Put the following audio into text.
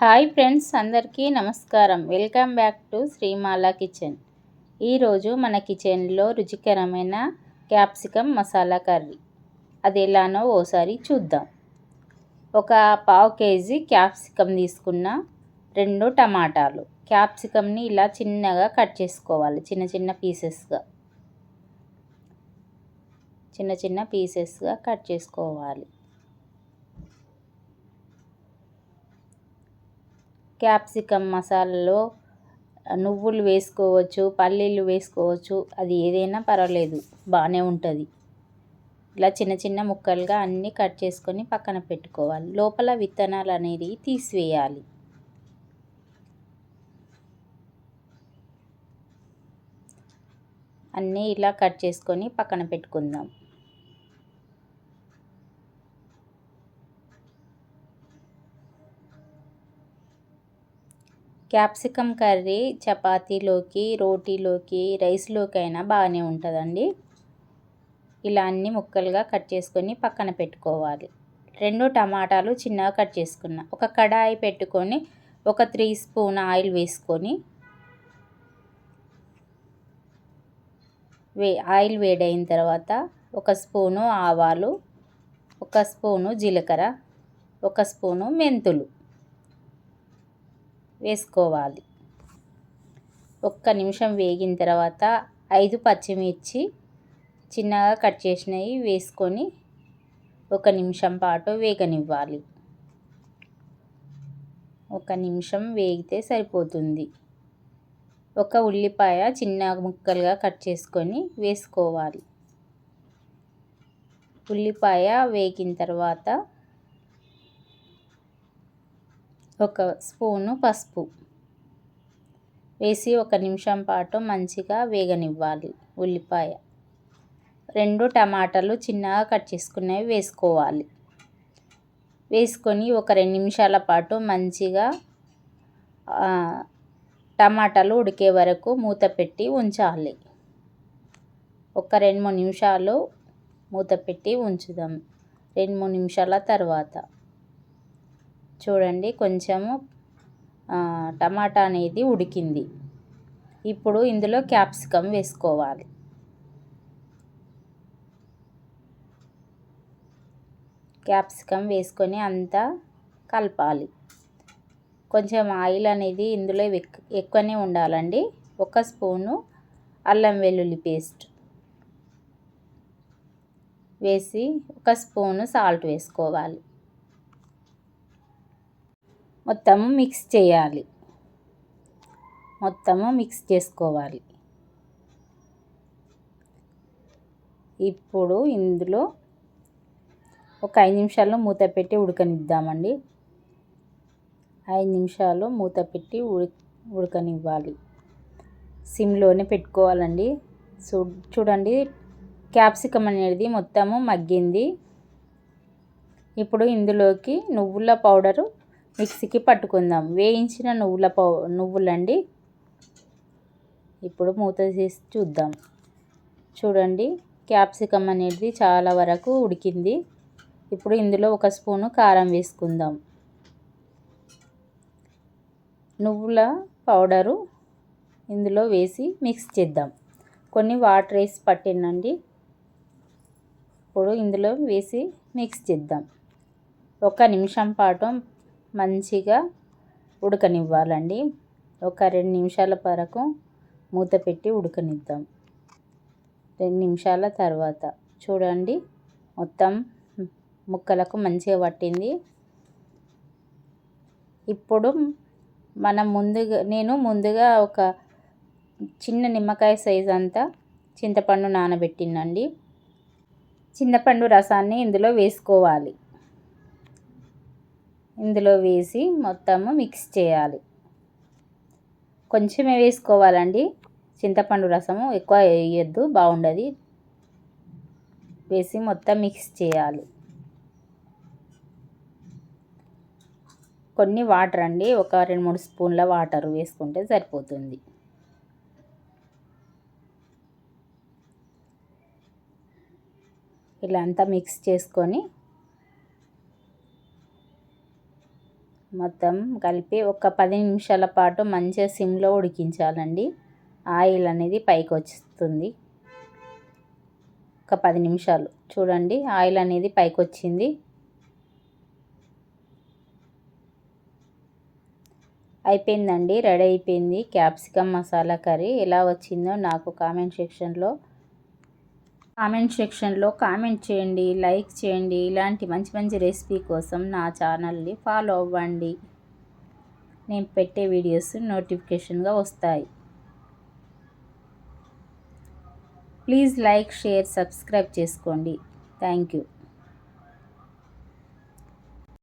Hi friends అందరికీ నమస్కారం. Welcome back to Sreemala kitchen. ఈరోజు మన కిచెన్లో రుచికరమైన క్యాప్సికమ్ మసాలా కర్రీ. అది ఎలానో ఓసారి చూద్దాం. ఒక పావు కేజీ క్యాప్సికమ్ తీసుకున్న రెండు టమాటాలు. క్యాప్సికమ్ని ఇలా చిన్నగా కట్ చేసుకోవాలి చిన్న చిన్న పీసెస్గా. చిన్న చిన్న పీసెస్గా కట్ చేసుకోవాలి. క్యాప్సికమ్ మసాలాలో నువ్వులు వేసుకోవచ్చు పల్లీలు వేసుకోవచ్చు అది ఏదైనా పర్వాలేదు బాగానే ఉంటుంది. ఇలా చిన్న చిన్న ముక్కలుగా అన్నీ కట్ చేసుకొని పక్కన పెట్టుకోవాలి. లోపల విత్తనాలు అనేది తీసివేయాలి. అన్నీ ఇలా కట్ చేసుకొని పక్కన పెట్టుకుందాం. క్యాప్సికమ్ కర్రీ చపాతీలోకి రోటీలోకి రైస్లోకి అయినా బాగానే ఉంటుందండి. ఇలా అన్ని ముక్కలుగా కట్ చేసుకొని పక్కన పెట్టుకోవాలి. రెండు టమాటాలు చిన్నగా కట్ చేసుకున్న. ఒక కడాయి పెట్టుకొని ఒక త్రీ స్పూన్ ఆయిల్ వేసుకొని వే ఆయిల్ వేడైన తర్వాత ఒక స్పూను ఆవాలు ఒక స్పూను జీలకర్ర ఒక స్పూను మెంతులు. వేసుకోవాలి. ఒక్క నిమిషం వేగిన తర్వాత ఐదు పచ్చిమిర్చి చిన్నగా కట్ చేసినవి వేసుకొని ఒక నిమిషం పాటు వేగనివ్వాలి. ఒక నిమిషం వేగితే సరిపోతుంది. ఒక ఉల్లిపాయ చిన్న ముక్కలుగా కట్ చేసుకొని వేసుకోవాలి. ఉల్లిపాయ వేగిన తర్వాత ఒక స్పూను పసుపు. వేసి ఒక నిమిషం పాటు మంచిగా వేగనివ్వాలి ఉల్లిపాయ. రెండు టమాటాలు చిన్నగా కట్ చేసుకున్నవి వేసుకోవాలి. వేసుకొని ఒక రెండు నిమిషాల పాటు మంచిగా టమాటాలు ఉడికే వరకు మూత పెట్టి ఉంచాలి. ఒక రెండు మూడు నిమిషాలు మూత పెట్టి ఉంచుదాం. రెండు మూడు నిమిషాల తర్వాత. చూడండి కొంచెము టమాటా అనేది ఉడికింది. ఇప్పుడు ఇందులో క్యాప్సికమ్ వేసుకోవాలి. క్యాప్సికమ్ వేసుకొని అంతా కలపాలి. కొంచెం ఆయిల్ అనేది ఇందులో ఎక్కువనే ఉండాలండి. ఒక స్పూను అల్లం వెల్లుల్లి పేస్ట్ వేసి ఒక స్పూను సాల్ట్ వేసుకోవాలి. మొత్తము మిక్స్ చేయాలి. మొత్తము మిక్స్ చేసుకోవాలి. ఇప్పుడు ఇందులో ఒక ఐదు నిమిషాల్లో మూత పెట్టి ఉడకనిద్దామండి. ఐదు నిమిషాలు మూత పెట్టి ఉడి ఉడకనివ్వాలి. సిమ్లోనే పెట్టుకోవాలండి. చూ చూడండి క్యాప్సికమ్ అనేది మొత్తము మగ్గింది. ఇప్పుడు ఇందులోకి నువ్వుల పౌడరు మిక్సీకి పట్టుకుందాం. వేయించిన నువ్వుల పౌ నువ్వులండి. ఇప్పుడు మూత తీసి చూద్దాం. చూడండి క్యాప్సికమ్ అనేది చాలా వరకు ఉడికింది. ఇప్పుడు ఇందులో ఒక స్పూను కారం వేసుకుందాం. నువ్వుల పౌడరు ఇందులో వేసి మిక్స్ చేద్దాం. కొన్ని వాటర్ వేసి పట్టినండి. ఇప్పుడు ఇందులో వేసి మిక్స్ చేద్దాం. ఒక నిమిషం పాటు మంచిగా ఉడకనివ్వాలండి. ఒక రెండు నిమిషాల వరకు మూత పెట్టి ఉడకనిద్దాం. రెండు నిమిషాల తర్వాత చూడండి మొత్తం ముక్కలకు మంచిగా పట్టింది. ఇప్పుడు మనం ముందుగా నేను ముందుగా ఒక చిన్న నిమ్మకాయ సైజ్ అంతా చింతపండు నానబెట్టినండి చింతపండు రసాన్ని ఇందులో వేసుకోవాలి. ఇందులో వేసి మొత్తము మిక్స్ చేయాలి. కొంచెమే వేసుకోవాలండి. చింతపండు రసము ఎక్కువ వేయద్దు బాగుండదు. వేసి మొత్తం మిక్స్ చేయాలి. కొన్ని వాటర్ అండి ఒక రెండు మూడు స్పూన్ల వాటర్ వేసుకుంటే సరిపోతుంది. ఇలా అంతా మిక్స్ చేసుకొని మొత్తం కలిపి ఒక పది నిమిషాల పాటు మంచిగా సిమ్లో ఉడికించాలండి. ఆయిల్ అనేది పైకి వస్తుంది ఒక పది నిమిషాలు. చూడండి ఆయిల్ అనేది పైకి వచ్చింది. అయిపోయిందండి రెడీ అయిపోయింది. క్యాప్సికమ్ మసాలా కర్రీ ఎలా వచ్చిందో నాకు కామెంట్ సెక్షన్లో కామెంట్ సెక్షన్లో కామెంట్ చేయండి లైక్ చేయండి. ఇలాంటి మంచి మంచి రెసిపీ కోసం నా ఛానల్ని ఫాలో అవ్వండి. నేను పెట్టే వీడియోస్ నోటిఫికేషన్గా వస్తాయి. ప్లీజ్ లైక్ షేర్ సబ్స్క్రైబ్ చేసుకోండి. Thank you.